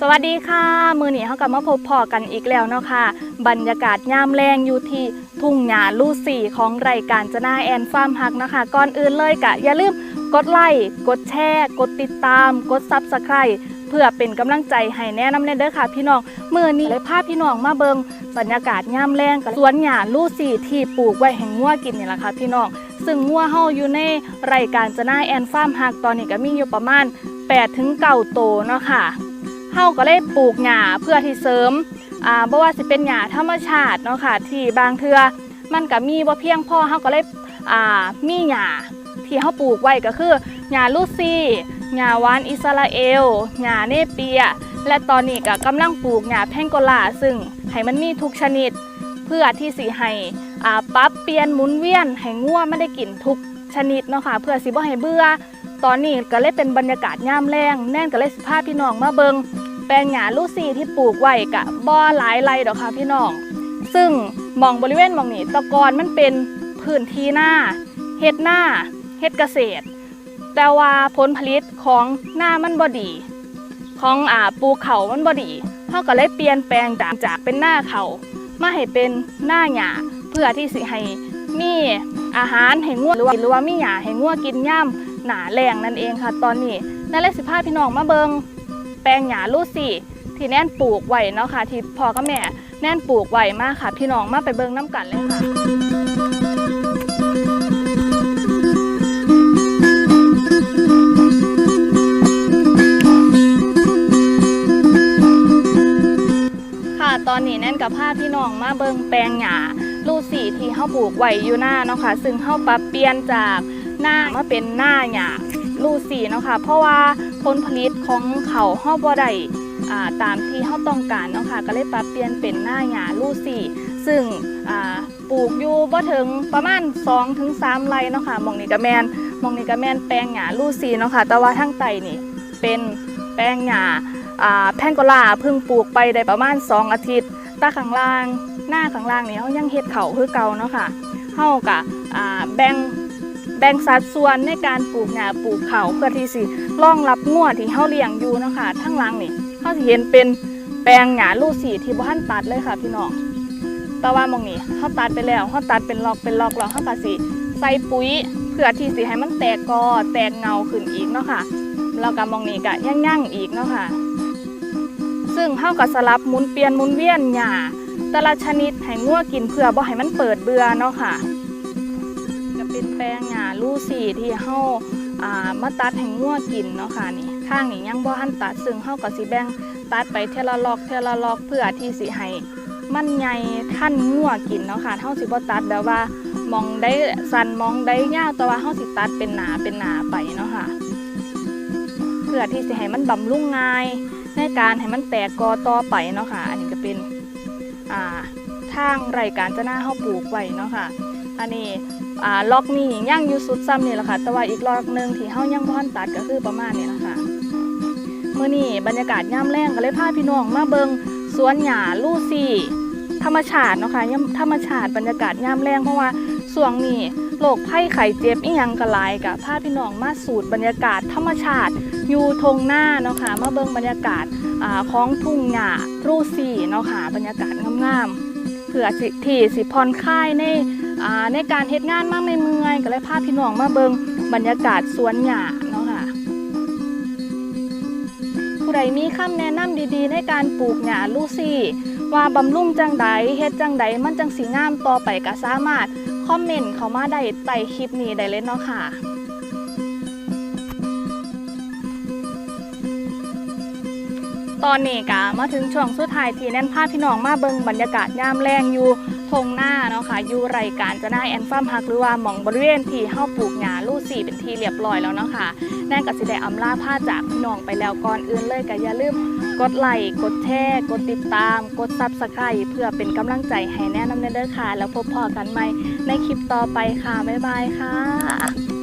สวัสดีค่ะ มือหนีเขากลับมาพบพอกันอีกแล้วเนาะค่ะ บรรยากาศยามแรงอยู่ที่ทุ่งหญ้าลู่สี่ของรายการจนาแอนฟาร์มฮักนะคะก่อนอื่นเลยกะอย่าลืมกดไลค์กดแชร์ กดติดตาม กดซับสไครต์เพื่อเป็นกำลังใจให้แนะนำแน่เด้อค่ะพี่น้องมือนี้เลยพาพี่น้องมาเบิง บรรยากาศยามแรงกับสวนหญ้าลู่สี่ที่ปลูกไว้แห่งงัวกินนี่แหละค่ะพี่น้องซึ่งงัวเฮาอยู่ในรายการจะหน้าแอนฟาร์มฮักตอนนี้ก็มีอยู่ประมาณ8ถึง9โตเนาะค่ะเฮาก็เลยปลูกหญ้าเพื่อที่เสริมอ่าบ่ว่าสิเป็นหญ้าธรรมชาติเนาะค่ะที่บางเทือมันก็มีบ่เพียงพอเฮาก็เลยอ่ามีหญ้าที่เฮาปลูกไว้ก็คือหญ้าลูซี่หญ้าวานอิสราเอลหญ้าเนเปีย และตอนนี้ก็กำลังปลูกหญ้าแพงโกลาซึ่ง ให้มันมีทุกชนิด เพื่อที่สิให้อ่ปรับเปลี่ยนหมุนเวียนให้งัวไม่ได้กินทุกชนิดเนาะค่ะเพื่อสิบ่ให้เบื่อตอนนี้ก็เลยเป็นบรรยากาศย่ามแรงแน่นก็เลยสิพาพี่น้องมาเบิงแปลงหญ้าลูซี่ที่ปลูกไว้กะบ่อหลายไรดอกค่ะพี่น้อง ซึ่งมองบริเวณมองนี้ตะกอนมันเป็นพื้นที่หน้าเฮ็ดหน้าเฮ็ดเกษตร แต่ว่าผลผลิตของหน้ามันบ่ดี ของอ่าปลูกเขามันบ่ดี เขาก็เลยเปลี่ยนแปลงจากจากเป็นหน้าเขามาให้เป็นหน้าหญ้าเพื่อที่สิให้มีอาหารให้งัวหรือว่าหรือว่ามีหญ้าให้งัวกินย่ำหนาแรงนั่นเองค่ะ ตอนนี้นั่นเลยสิพาพี่น้องมาเบิงแปลงหญ้าลูซี่ที่แน่นปลูกไว้เนาะค่ะที่พ่อกับแม่แน่นปลูกไว้มากค่ะ พี่น้องมาไปเบิงน้ำกันเลยค่ะ ตอนนี้แน่นกับพาพี่น้องมาเบิงแปลงหญ้าลูซี่ที่เฮาปลูกไว้อยู่หน้าเนาะค่ะ ซึ่งเฮาปรับเปลี่ยนจากหน้ามาเป็นหน้าหญ้าลูซี่เนาะค่ะ เพราะว่าผลผลิตของเขาเฮาบ่ได้อ่าตามที่เฮาต้องการเนาะค่ะ ก็เลยปรับเปลี่ยนเป็นหน้าหญ้าลูซี่ซึ่งปลูกอยู่บ่ถึงประมาณ2-3ถึง3ไร่เนาะค่ะมองนี้ก็แมนมองนี้ก็แมนแปลงหญ้าลูซี่เนาะค่ะ แต่ว่าทางใต้นี่เป็นแปลงหญ้า แพงโกลาเพิ่งปลูกไปได้ประมาณ 2 อาทิตย์ตาข้างล่าง หน้าข้างล่างนี่เขายังเฮ็ดเขาคือเก่าเนาะค่ะเฮากะแบ่งแบ่งสัดส่วนในการปลูกหญ้าปลูกเขาเพื่อที่สิรองรับงัวที่เฮาเลี้ยงอยู่เนาะค่ะทั้งหล่างนี่เฮาสิเห็นเป็นแปลงหญ้าลูกสีที่บ่ทันตัดเลยค่ะพี่น้องแต่ว่ามองนี้เฮาตัดไปแล้วเฮาตัดเป็นลอกเป็นลอกแล้วเฮาก็สิใส่ปุ๋ยเพื่อที่สิให้มันแตกกอแตกเงาขึ้นอีกเนาะค่ะแล้วก็มองนี้ก็ยั่งๆอีกเนาะค่ะ ซึ่งเฮากับสลับหมุนเปลี่ยนหมุนเวียนหญ้าแต่ละชนิดให้งัวกินเพื่อบ่ให้มันเปิดเบื่อเนาะค่ะก็เป็นแปลงหญ้าลูซี่ที่เฮาอ่ามาตัดให้งัวกินเนาะค่ะนี่ทางนี้ยังบ่ทันตัดซึ่งเฮาก็สิแบ่งตัดไปเทละลอกเทละลอกเพื่อที่สิให้มันใหญ่ทันงัวกินเนาะค่ะเฮาสิบ่ตัดแบบว่ามองได้สันมองได้ยาวแต่ว่าเฮาสิตัดเป็นหนาเป็นหนาไปเนาะค่ะเพื่อที่สิให้มันบำรุงง่าย ในการให้มันแตกกอต่อไปเนาะค่ะ อันนี้ก็เป็นอ่าทางไรการจะหน้าเฮาปลูกไว้เนาะค่ะ อันนี้อ่าล็อกนี่ย่างอยู่สุดซ้ำนี่แหละค่ะ แต่ว่าอีกล็อกหนึ่งที่เฮายังบ่ทันตัดก็คือประมาณนี้แหละค่ะมื้อนี้บรรยากาศย่ำแรงก็เลยพาพี่น้องมาเบิงสวนหญ้าลู่ซี่ธรรมชาติเนาะค่ะย่ำธรรมชาติบรรยากาศย่ำแรงเพราะว่า ช่วงนี้โรคภัยไข้เจ็บอีหยังก็หลายกับพาพี่น้องมาสูตรบรรยากาศธรรมชาติ อยู่ทงหน้าเนาะค่ะมาเบิงบรรยากาศอ่าของทุ่งหญ้ารูซี่เนาะค่ะบรรยากาศงามๆเพื่อสิทีสิผ่อนคลายในอ่าในการเฮ็ดงานมาไม่เมื่อยก็เลยพาพี่น้องมาเบิงบรรยากาศสวนหญ้าเนาะค่ะ ผู้ใดมีคำแนะนำดีๆ ในการปลูกหญ้าลูซี่ ว่าบำรุงจังใดเฮ็ดจังใดมันจังสีงามต่อไปก็สามารถ คอมเมนต์เขามาได้ใต้คลิปนี้ได้เลยเนาะค่ะตอนนี้กะมาถึงช่วงสุดท้ายที่แน่นพาพี่น้องมาเบิงบรรยากาศยามแรงอยู่ ทงหน้าเนาะค่ะอยู่ไรการจะหน้าแอนฟัมฮักหรือว่าหม่องบริเวณที่เฮาปลูกหญ้าลู่สี่เป็นที่เรียบร้อยแล้วเนาะค่ะแน่นก็สิได้อำลาพาจากพี่น้องไปแล้วก่อนอื่นเลยก็อย่าลืมกดไลค์กดแชร์กดติดตาม กดซับสไครต์เพื่อเป็นกำลังใจให้แน่นำเด้อค่ะ แล้วพบพอกันใหม่ในคลิปต่อไปค่ะบ๊ายบายค่ะ